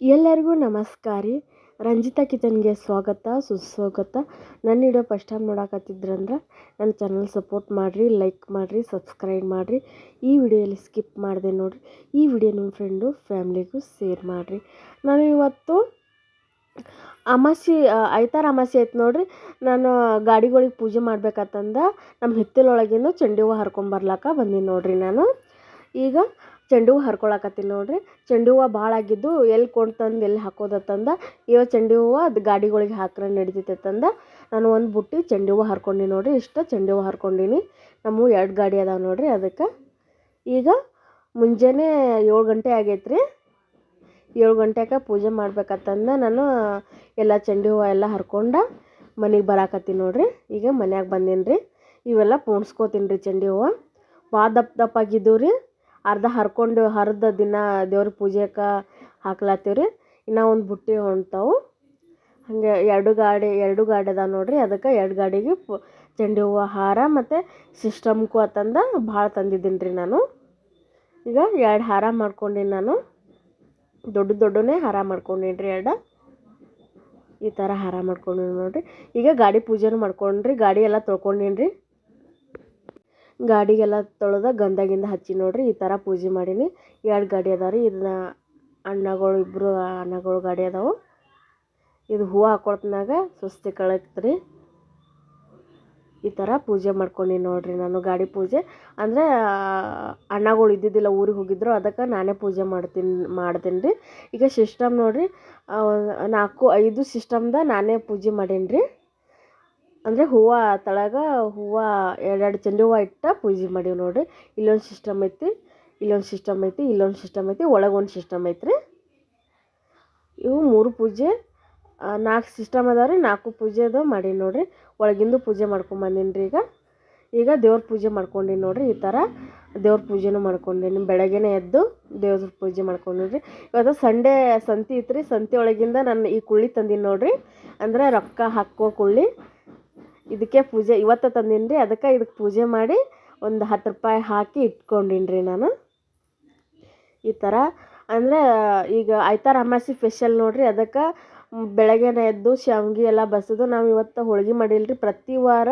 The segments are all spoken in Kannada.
ಎಲ್ಲರಿಗೂ ನಮಸ್ಕಾರ. ರೀ ರಂಜಿತಾ ಕಿತನ್ಗೆ ಸ್ವಾಗತ, ಸುಸ್ವಾಗತ. ನನ್ನ ವಿಡಿಯೋ ಫಸ್ಟ್ ಟೈಮ್ ನೋಡಕತ್ತಿದ್ರಂದ್ರೆ ನನ್ನ ಚಾನಲ್ ಸಪೋರ್ಟ್ ಮಾಡಿರಿ, ಲೈಕ್ ಮಾಡಿರಿ, ಸಬ್ಸ್ಕ್ರೈಬ್ ಮಾಡಿರಿ. ಈ ವಿಡಿಯೋಲಿ ಸ್ಕಿಪ್ ಮಾಡಿದೆ ನೋಡಿರಿ. ಈ ವಿಡಿಯೋ ನಿಮ್ಮ ಫ್ರೆಂಡು, ಫ್ಯಾಮ್ಲಿಗೂ ಶೇರ್ ಮಾಡಿರಿ. ನಾನು ಇವತ್ತು ಅಮಾಸಿ ಐತಾರ ಅಮಾಸಿ ಐತೆ ನೋಡ್ರಿ. ನಾನು ಗಾಡಿಗಳಿಗೆ ಪೂಜೆ ಮಾಡ್ಬೇಕಂತಂದ ನಮ್ಮ ಹಿತ್ತಲೊಳಗಿಂದ ಚಂಡಿ ಹೂವು ಹರ್ಕೊಂಡು ಬರ್ಲಾಕ ಬಂದೀನಿ ನೋಡ್ರಿ ನಾನು. ಈಗ ಚೆಂಡು ಹೂವು ಹರ್ಕೊಳಕತ್ತೀನಿ ನೋಡ್ರಿ. ಚೆಂಡು ಹೂವು ಭಾಳ ಆಗಿದ್ದು ಎಲ್ಲಿ ಕೊಂಡು ತಂದು ಎಲ್ಲಿ ಹಾಕೋದತ್ತಂದ ಇವ ಚೆಂಡು ಹೂವು ಅದು ಗಾಡಿಗಳಿಗೆ ಹಾಕ್ರೆ ನಡಿತೈತಂದ ನಾನು ಒಂದು ಬುಟ್ಟಿ ಚೆಂಡು ಹೂವು ಹರ್ಕೊಂಡಿ ನೋಡ್ರಿ. ಇಷ್ಟ ಚೆಂಡು ಹೂವು ಹರ್ಕೊಂಡೀನಿ. ನಮ್ಮ ಎರಡು ಗಾಡಿ ಅದಾವೆ ನೋಡ್ರಿ ಅದಕ್ಕೆ. ಈಗ ಮುಂಜಾನೆ ಏಳು ಗಂಟೆ ಆಗೈತೆ ರೀ ಏಳು ಗಂಟೆಗೆ ಪೂಜೆ ಮಾಡ್ಬೇಕತ್ತಂದ ನಾನು ಎಲ್ಲ ಚೆಂಡು ಹೂವು ಎಲ್ಲ ಹರ್ಕೊಂಡು ಮನೆಗೆ ಬರಾಕತ್ತೀನಿ ನೋಡ್ರಿ. ಈಗ ಮನ್ಯಾಗ ಬಂದೀನಿ ರೀ ಇವೆಲ್ಲ ಪೋಣಿಸ್ಕೋತೀನಿ ರೀ ಚೆಂಡು ಹೂವು ಭಾಳ ದಪ್ಪ ದಪ್ಪ ಆಗಿದ್ದವು ರೀ ಅರ್ಧ ಹರ್ಕೊಂಡು ಹರಿದ ದಿನ ದೇವ್ರ ಪೂಜೆಗೆ ಹಾಕ್ಲತ್ತೀವಿ ರೀ ಇನ್ನೂ ಒಂದು ಬುಟ್ಟಿ ಹೊಂಟವು. ಹಾಗೆ ಎರಡು ಗಾಡಿ ಎರಡು ಗಾಡಿ ಅದಾವೆ ನೋಡಿರಿ. ಅದಕ್ಕೆ ಎರಡು ಗಾಡಿಗೆ ಚೆಂಡು ಹೂವು, ಹಾರ ಮತ್ತು ಸಿಸ್ಟಮ್ಕು ಅತ್ತಂದ ಭಾಳ ತಂದಿದ್ದೀನಿ ರೀ ನಾನು. ಈಗ ಎರಡು ಹಾರ ಮಾಡ್ಕೊಂಡೀನಿ ನಾನು. ದೊಡ್ಡ ದೊಡ್ಡನೇ ಹಾರ ಮಾಡ್ಕೊಂಡೀನಿ ರೀ ಎರಡು. ಈ ಥರ ಹಾರ ಮಾಡ್ಕೊಂಡಿನಿ ನೋಡಿರಿ. ಈಗ ಗಾಡಿ ಪೂಜೆನೂ ಮಾಡ್ಕೊಂಡ್ರಿ, ಗಾಡಿ ಎಲ್ಲ ತೊಳ್ಕೊಂಡೀನಿ ರೀ ಗಾಡಿಗೆಲ್ಲ ತೊಳೆದ ಗಂಧಗಿಂದ ಹಚ್ಚಿ ನೋಡ್ರಿ, ಈ ಥರ ಪೂಜೆ ಮಾಡೀನಿ. ಎರಡು ಗಾಡಿ ಅದಾವೆ ರೀ, ಇದನ್ನ ಅಣ್ಣಗಳು ಇಬ್ಬರು ಅಣ್ಣಗಳು ಗಾಡಿ ಅದಾವು. ಇದು ಹೂವು ಹಾಕೊಳ್ತನಾಗ ಸುಸ್ತಿ ಕಳಕ್ತ್ರಿ ಈ ಥರ ಪೂಜೆ ಮಾಡ್ಕೊಂಡಿ ನೋಡ್ರಿ ನಾನು ಗಾಡಿ ಪೂಜೆ. ಅಂದರೆ ಅಣ್ಣಗಳು ಇದ್ದಿದ್ದಿಲ್ಲ ಊರಿಗೆ ಹೋಗಿದ್ರು, ಅದಕ್ಕೆ ನಾನೇ ಪೂಜೆ ಮಾಡ್ತೀನಿ ಮಾಡ್ತೀನಿ ರೀ. ಈಗ ಸಿಸ್ಟಮ್ ನೋಡ್ರಿ ನಾಲ್ಕು, ಐದು ಸಿಸ್ಟಮ್ದ ನಾನೇ ಪೂಜೆ ಮಾಡೀನಿ ರೀ ಅಂದರೆ ಹೂವು ತಳಗ ಹೂವು ಎರಡೆರಡು ಚೆಂಡು ಹೂವು ಇಟ್ಟು ಪೂಜೆ ಮಾಡೀವಿ ನೋಡಿರಿ. ಇಲ್ಲೊಂದು ಸಿಸ್ಟಮ್ ಐತಿ ಇಲ್ಲೊಂದು ಸಿಸ್ಟಮ್ ಐತಿ, ಇಲ್ಲೊಂದು ಸಿಸ್ಟಮ್ ಐತಿ, ಒಳಗೆ ಒಂದು ಸಿಸ್ಟಮ್ ಐತ್ರಿ. ಇವು ಮೂರು ಪೂಜೆ. ನಾಲ್ಕು ಸಿಸ್ಟಮ್ ಅದಾವ ರೀ, ನಾಲ್ಕು ಪೂಜೆ ಅದು ಮಾಡೀನಿ ನೋಡಿರಿ. ಒಳಗಿಂದು ಪೂಜೆ ಮಾಡ್ಕೊಂಬಂದೀನಿ ರೀ ಈಗ. ಈಗ ದೇವ್ರ ಪೂಜೆ ಮಾಡ್ಕೊಂಡೀನಿ ನೋಡಿರಿ ಈ ಥರ ದೇವ್ರ ಪೂಜೆನೂ ಮಾಡ್ಕೊಂಡೀನಿ, ಬೆಳಗ್ಗೆನೇ ಎದ್ದು ದೇವ್ರ ಪೂಜೆ ಮಾಡ್ಕೊಂಡೀನಿ ಇವತ್ತು ಸಂಡೇ ಸಂತಿ ಇತ್ತು ರೀ ಸಂತಿ ಒಳಗಿಂದ ನಾನು ಈ ಕುಳ್ಳಿ ತಂದೀನಿ ನೋಡಿರಿ. ಅಂದರೆ ರೊಕ್ಕ ಹಾಕೋ ಕುಳ್ಳಿ. ಇದಕ್ಕೆ ಪೂಜೆ, ಇವತ್ತು ತಂದೀನಿ ರೀ ಅದಕ್ಕೆ ಇದಕ್ಕೆ ಪೂಜೆ ಮಾಡಿ ಒಂದು ಹತ್ತು ರೂಪಾಯಿ ಹಾಕಿ ಇಟ್ಕೊಂಡೀನಿ ರೀ ನಾನು. ಈ ಥರ. ಅಂದರೆ, ಈಗ ಆಯ್ತಾರ ಅಮಾಸಿ ಸ್ಪೆಷಲ್ ನೋಡಿರಿ, ಅದಕ್ಕೆ ಬೆಳಗ್ಗೆನೇ ಎದ್ದು ಶಾವ್ಗೆ ಎಲ್ಲ ಬಸಿದು, ನಾವು ಇವತ್ತು ಹೋಳ್ಗೆ ಮಾಡಿಲ್ಲ ರೀ ಪ್ರತಿ ವಾರ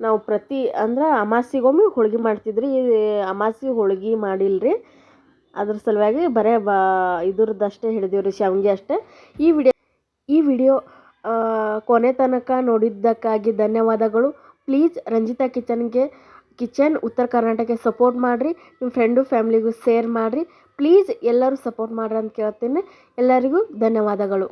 ನಾವು ಪ್ರತಿ, ಅಂದ್ರೆ ಅಮಾಸಿಗೊಮ್ಮೆ ಹೋಳ್ಗೆ ಮಾಡ್ತಿದ್ರಿ, ಈ ಅಮಾಸಿ ಹೋಳ್ಗೆ ಮಾಡಿಲ್ಲ ರೀ ಅದ್ರ ಸಲುವಾಗಿ ಬರೇ ಬ ಇದ್ರದ್ದಷ್ಟೇ ಹಿಡಿದೀವಿ ರೀ ಅಷ್ಟೇ. ಈ ವಿಡಿಯೋ ಈ ವಿಡಿಯೋ ಕೊನೆ ತನಕ ನೋಡಿದ್ದಕ್ಕಾಗಿ ಧನ್ಯವಾದಗಳು. ಪ್ಲೀಸ್ ರಂಜಿತಾ ಕಿಚನ್ಗೆ, ಕಿಚನ್ ಉತ್ತರ ಕರ್ನಾಟಕಕ್ಕೆ ಸಪೋರ್ಟ್ ಮಾಡಿರಿ, ನಿಮ್ಮ ಫ್ರೆಂಡು, ಫ್ಯಾಮ್ಲಿಗೂ ಶೇರ್ ಮಾಡಿರಿ. ಪ್ಲೀಸ್ ಎಲ್ಲರೂ ಸಪೋರ್ಟ್ ಮಾಡ್ರಿ ಅಂತ ಕೇಳ್ತೀನಿ. ಎಲ್ಲರಿಗೂ ಧನ್ಯವಾದಗಳು.